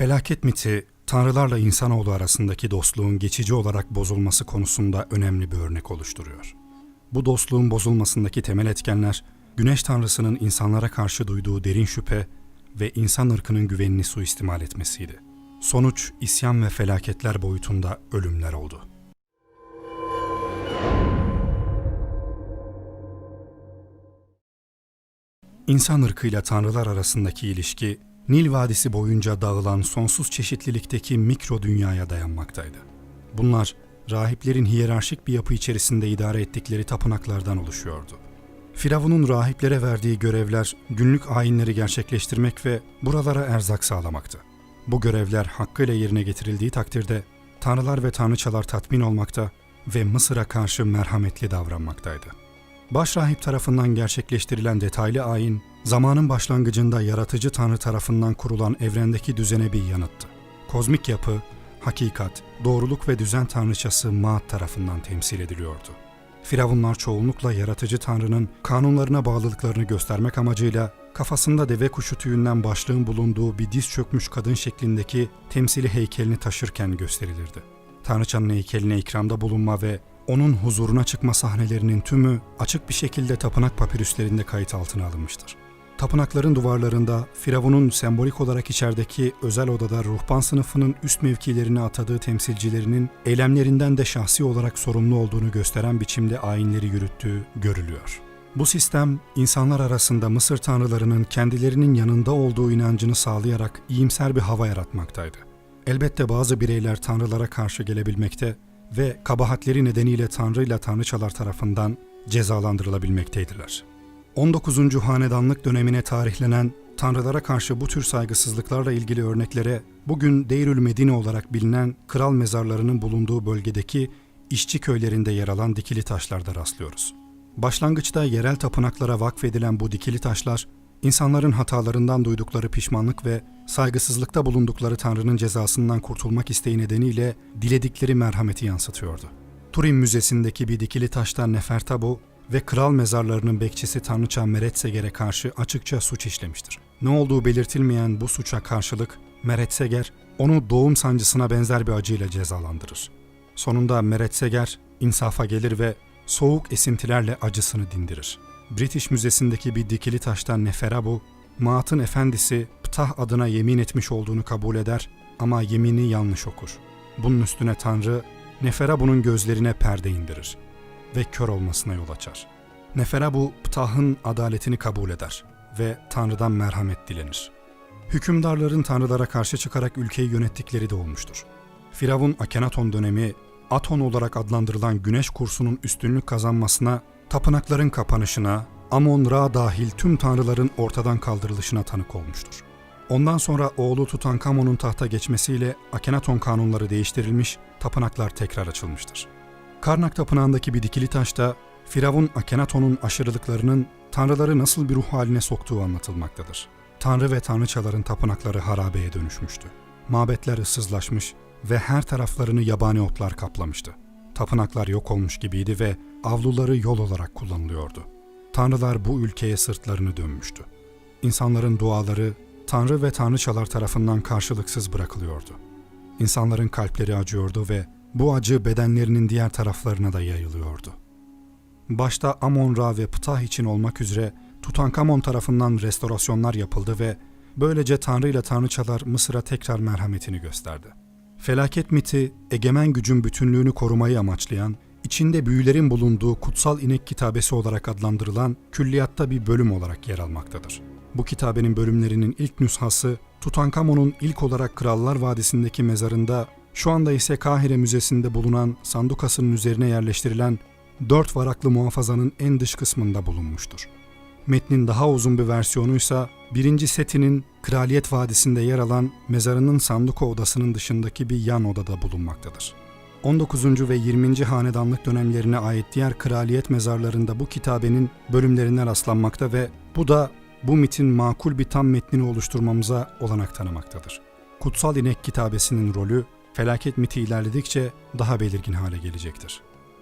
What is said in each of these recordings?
Felaket miti, tanrılarla insanoğlu arasındaki dostluğun geçici olarak bozulması konusunda önemli bir örnek oluşturuyor. Bu dostluğun bozulmasındaki temel etkenler, güneş tanrısının insanlara karşı duyduğu derin şüphe ve insan ırkının güvenini suistimal etmesiydi. Sonuç, isyan ve felaketler boyutunda ölümler oldu. İnsan ırkıyla tanrılar arasındaki ilişki, Nil Vadisi boyunca dağılan sonsuz çeşitlilikteki mikro dünyaya dayanmaktaydı. Bunlar, rahiplerin hiyerarşik bir yapı içerisinde idare ettikleri tapınaklardan oluşuyordu. Firavun'un rahiplere verdiği görevler günlük ayinleri gerçekleştirmek ve buralara erzak sağlamaktı. Bu görevler hakkıyla yerine getirildiği takdirde tanrılar ve tanrıçalar tatmin olmakta ve Mısır'a karşı merhametli davranmaktaydı. Başrahip tarafından gerçekleştirilen detaylı ayin, zamanın başlangıcında yaratıcı tanrı tarafından kurulan evrendeki düzene bir yanıttı. Kozmik yapı, hakikat, doğruluk ve düzen tanrıçası Maat tarafından temsil ediliyordu. Firavunlar çoğunlukla yaratıcı tanrının kanunlarına bağlılıklarını göstermek amacıyla kafasında deve kuşu tüyünden başlığın bulunduğu bir diz çökmüş kadın şeklindeki temsili heykelini taşırken gösterilirdi. Tanrıçanın heykeline ikramda bulunma ve onun huzuruna çıkma sahnelerinin tümü açık bir şekilde tapınak papirüslerinde kayıt altına alınmıştır. Tapınakların duvarlarında Firavun'un sembolik olarak içerideki özel odada ruhban sınıfının üst mevkilerine atadığı temsilcilerinin eylemlerinden de şahsi olarak sorumlu olduğunu gösteren biçimde ayinleri yürüttüğü görülüyor. Bu sistem insanlar arasında Mısır tanrılarının kendilerinin yanında olduğu inancını sağlayarak iyimser bir hava yaratmaktaydı. Elbette bazı bireyler tanrılara karşı gelebilmekte ve kabahatleri nedeniyle tanrı ile tanrıçalar tarafından cezalandırılabilmekteydiler. 19. hanedanlık dönemine tarihlenen tanrılara karşı bu tür saygısızlıklarla ilgili örneklere bugün Deirül Medine olarak bilinen kral mezarlarının bulunduğu bölgedeki işçi köylerinde yer alan dikili taşlarda rastlıyoruz. Başlangıçta yerel tapınaklara vakfedilen bu dikili taşlar, insanların hatalarından duydukları pişmanlık ve saygısızlıkta bulundukları Tanrı'nın cezasından kurtulmak isteği nedeniyle diledikleri merhameti yansıtıyordu. Turin Müzesi'ndeki bir dikili taşta Nefertabu ve kral mezarlarının bekçisi Tanrıça Meretseger'e karşı açıkça suç işlemiştir. Ne olduğu belirtilmeyen bu suça karşılık Meretseger onu doğum sancısına benzer bir acıyla cezalandırır. Sonunda Meretseger insafa gelir ve soğuk esintilerle acısını dindirir. British Müzesi'ndeki bir dikili taştan Neferabu, Maat'ın efendisi Ptah adına yemin etmiş olduğunu kabul eder ama yemini yanlış okur. Bunun üstüne Tanrı, Neferabu'nun gözlerine perde indirir ve kör olmasına yol açar. Neferabu, Ptah'ın adaletini kabul eder ve Tanrı'dan merhamet dilenir. Hükümdarların tanrılara karşı çıkarak ülkeyi yönettikleri de olmuştur. Firavun Akenaton dönemi, Aton olarak adlandırılan güneş kursunun üstünlük kazanmasına, tapınakların kapanışına, Amon-Ra dahil tüm tanrıların ortadan kaldırılışına tanık olmuştur. Ondan sonra oğlu Tutankamon'un tahta geçmesiyle Akenaton kanunları değiştirilmiş, tapınaklar tekrar açılmıştır. Karnak Tapınağı'ndaki bir dikili taşta Firavun Akenaton'un aşırılıklarının tanrıları nasıl bir ruh haline soktuğu anlatılmaktadır. Tanrı ve tanrıçaların tapınakları harabeye dönüşmüştü. Mabetler ıssızlaşmış ve her taraflarını yabani otlar kaplamıştı. Tapınaklar yok olmuş gibiydi ve avluları yol olarak kullanılıyordu. Tanrılar bu ülkeye sırtlarını dönmüştü. İnsanların duaları tanrı ve tanrıçalar tarafından karşılıksız bırakılıyordu. İnsanların kalpleri acıyordu ve bu acı bedenlerinin diğer taraflarına da yayılıyordu. Başta Amon-Ra ve Ptah için olmak üzere Tutankamon tarafından restorasyonlar yapıldı ve böylece Tanrı ile Tanrıçalar Mısır'a tekrar merhametini gösterdi. Felaket miti, egemen gücün bütünlüğünü korumayı amaçlayan, içinde büyülerin bulunduğu kutsal inek kitabesi olarak adlandırılan külliyatta bir bölüm olarak yer almaktadır. Bu kitabenin bölümlerinin ilk nüshası, Tutankamon'un ilk olarak Krallar Vadisi'ndeki mezarında şu anda ise Kahire Müzesi'nde bulunan sandukasının üzerine yerleştirilen dört varaklı muhafazanın en dış kısmında bulunmuştur. Metnin daha uzun bir versiyonuysa birinci setinin Kraliyet Vadisi'nde yer alan mezarının sanduka odasının dışındaki bir yan odada bulunmaktadır. 19. ve 20. hanedanlık dönemlerine ait diğer kraliyet mezarlarında bu kitabenin bölümlerine rastlanmakta ve bu da bu mitin makul bir tam metnini oluşturmamıza olanak tanımaktadır. Kutsal İnek kitabesinin rolü felaket miti ilerledikçe daha belirgin hale gelecektir.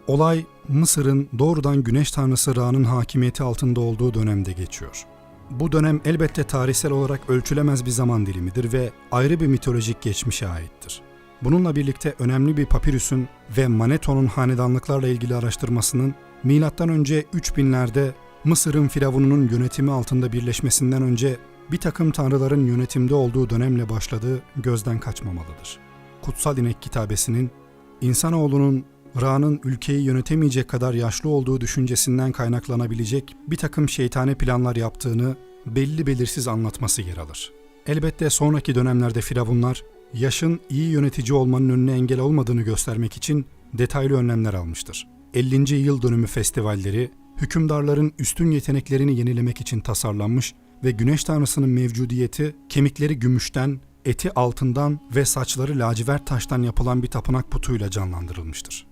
Olay Mısır'ın doğrudan güneş tanrısı Ra'nın hakimiyeti altında olduğu dönemde geçiyor. Bu dönem elbette tarihsel olarak ölçülemez bir zaman dilimidir ve ayrı bir mitolojik geçmişe aittir. Bununla birlikte önemli bir papirüsün ve Manetho'nun hanedanlıklarla ilgili araştırmasının M.Ö. 3000'lerde Mısır'ın firavununun yönetimi altında birleşmesinden önce bir takım tanrıların yönetimde olduğu dönemle başladığı gözden kaçmamalıdır. Kutsal İnek kitabesinin insanoğlunun Ra'nın ülkeyi yönetemeyecek kadar yaşlı olduğu düşüncesinden kaynaklanabilecek bir takım şeytane planlar yaptığını belli belirsiz anlatması yer alır. Elbette sonraki dönemlerde firavunlar yaşın iyi yönetici olmanın önüne engel olmadığını göstermek için detaylı önlemler almıştır. 50. yıl dönümü festivalleri hükümdarların üstün yeteneklerini yenilemek için tasarlanmış ve güneş tanrısının mevcudiyeti kemikleri gümüşten, eti altından ve saçları lacivert taştan yapılan bir tapınak putuyla canlandırılmıştır.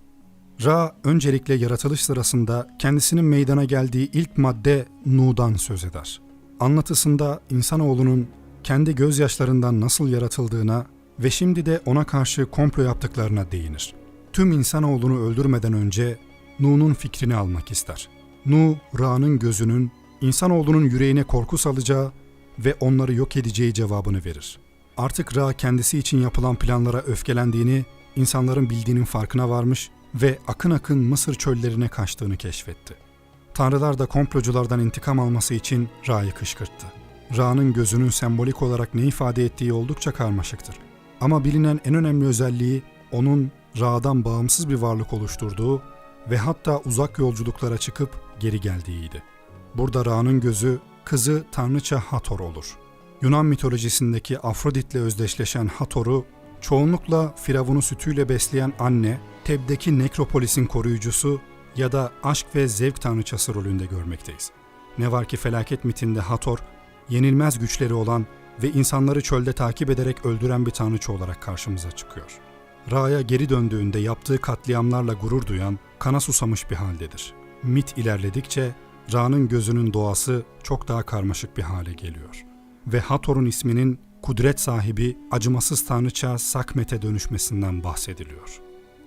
Ra öncelikle yaratılış sırasında kendisinin meydana geldiği ilk madde Nu'dan söz eder. Anlatısında insanoğlunun kendi gözyaşlarından nasıl yaratıldığına ve şimdi de ona karşı komplo yaptıklarına değinir. Tüm insanoğlunu öldürmeden önce Nu'nun fikrini almak ister. Nu, Ra'nın gözünün insanoğlunun yüreğine korku salacağı ve onları yok edeceği cevabını verir. Artık Ra kendisi için yapılan planlara öfkelendiğini, insanların bildiğinin farkına varmış ve akın akın Mısır çöllerine kaçtığını keşfetti. Tanrılar da komploculardan intikam alması için Ra'yı kışkırttı. Ra'nın gözünün sembolik olarak ne ifade ettiği oldukça karmaşıktır. Ama bilinen en önemli özelliği onun Ra'dan bağımsız bir varlık oluşturduğu ve hatta uzak yolculuklara çıkıp geri geldiğiydi. Burada Ra'nın gözü kızı tanrıça Hathor olur. Yunan mitolojisindeki Afrodit'le özdeşleşen Hathor'u çoğunlukla Firavun'u sütüyle besleyen anne, Teb'deki nekropolisin koruyucusu ya da aşk ve zevk tanrıçası rolünde görmekteyiz. Ne var ki felaket mitinde Hathor, yenilmez güçleri olan ve insanları çölde takip ederek öldüren bir tanrıça olarak karşımıza çıkıyor. Ra'ya geri döndüğünde yaptığı katliamlarla gurur duyan, kana susamış bir haldedir. Mit ilerledikçe Ra'nın gözünün doğası çok daha karmaşık bir hale geliyor. Ve Hathor'un isminin kudret sahibi acımasız tanrıça Sakmet'e dönüşmesinden bahsediliyor.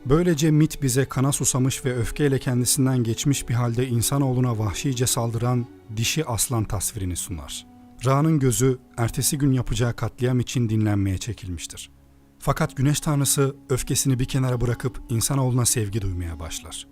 Böylece mit bize kana susamış ve öfkeyle kendisinden geçmiş bir halde insanoğluna vahşice saldıran dişi aslan tasvirini sunar. Ra'nın gözü ertesi gün yapacağı katliam için dinlenmeye çekilmiştir. Fakat güneş tanrısı öfkesini bir kenara bırakıp insanoğluna sevgi duymaya başlar.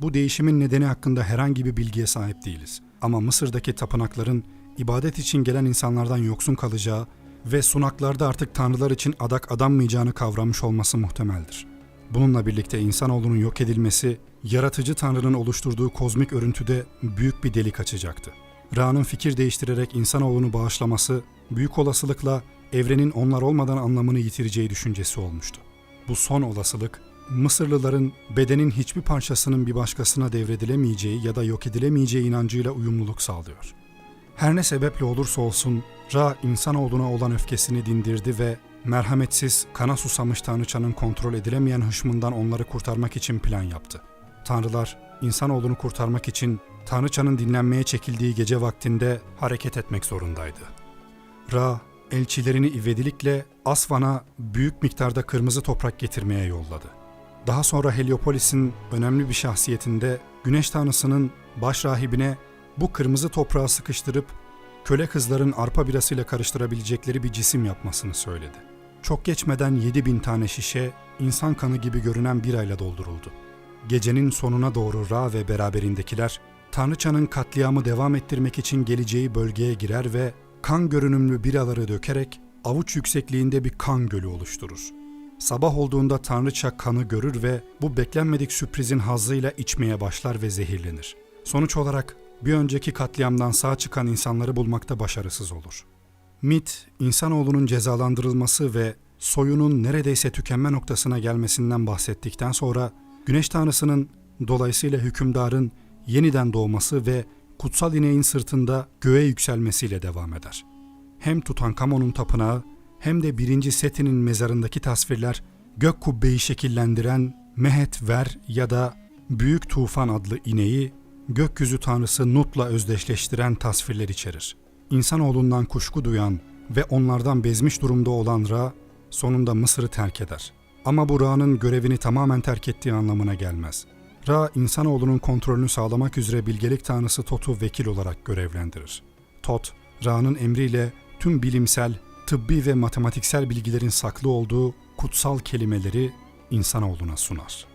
Bu değişimin nedeni hakkında herhangi bir bilgiye sahip değiliz. Ama Mısır'daki tapınakların ibadet için gelen insanlardan yoksun kalacağı ve sunaklarda artık tanrılar için adak adanmayacağını kavramış olması muhtemeldir. Bununla birlikte insanoğlunun yok edilmesi, yaratıcı tanrının oluşturduğu kozmik örüntüde büyük bir delik açacaktı. Ra'nın fikir değiştirerek insanoğlunu bağışlaması, büyük olasılıkla evrenin onlar olmadan anlamını yitireceği düşüncesi olmuştu. Bu son olasılık, Mısırlıların bedenin hiçbir parçasının bir başkasına devredilemeyeceği ya da yok edilemeyeceği inancıyla uyumluluk sağlıyor. Her ne sebeple olursa olsun Ra insanoğluna olan öfkesini dindirdi ve merhametsiz, kana susamış tanrıçanın kontrol edilemeyen hışmından onları kurtarmak için plan yaptı. Tanrılar insanoğlunu kurtarmak için tanrıçanın dinlenmeye çekildiği gece vaktinde hareket etmek zorundaydı. Ra elçilerini ivedilikle Asvan'a büyük miktarda kırmızı toprak getirmeye yolladı. Daha sonra Heliopolis'in önemli bir şahsiyetinde güneş tanrısının baş rahibine bu kırmızı toprağı sıkıştırıp köle kızların arpa birasıyla karıştırabilecekleri bir cisim yapmasını söyledi. Çok geçmeden 7000 tane şişe insan kanı gibi görünen birayla dolduruldu. Gecenin sonuna doğru Ra ve beraberindekiler Tanrıçanın katliamı devam ettirmek için geleceği bölgeye girer ve kan görünümlü biraları dökerek avuç yüksekliğinde bir kan gölü oluşturur. Sabah olduğunda Tanrıça kanı görür ve bu beklenmedik sürprizin hazzıyla içmeye başlar ve zehirlenir. Sonuç olarak bir önceki katliamdan sağ çıkan insanları bulmakta başarısız olur. Mit, insanoğlunun cezalandırılması ve soyunun neredeyse tükenme noktasına gelmesinden bahsettikten sonra Güneş Tanrısı'nın dolayısıyla hükümdarın yeniden doğması ve kutsal ineğin sırtında göğe yükselmesiyle devam eder. Hem Tutankamon'un tapınağı hem de birinci Seti'nin mezarındaki tasvirler gök kubbeyi şekillendiren Mehet Ver ya da Büyük Tufan adlı ineği gökyüzü tanrısı Nut'la özdeşleştiren tasvirler içerir. İnsanoğlundan kuşku duyan ve onlardan bezmiş durumda olan Ra sonunda Mısır'ı terk eder. Ama bu Ra'nın görevini tamamen terk ettiği anlamına gelmez. Ra, insanoğlunun kontrolünü sağlamak üzere bilgelik tanrısı Tot'u vekil olarak görevlendirir. Tot, Ra'nın emriyle tüm bilimsel, tıbbi ve matematiksel bilgilerin saklı olduğu kutsal kelimeleri insanoğluna sunar.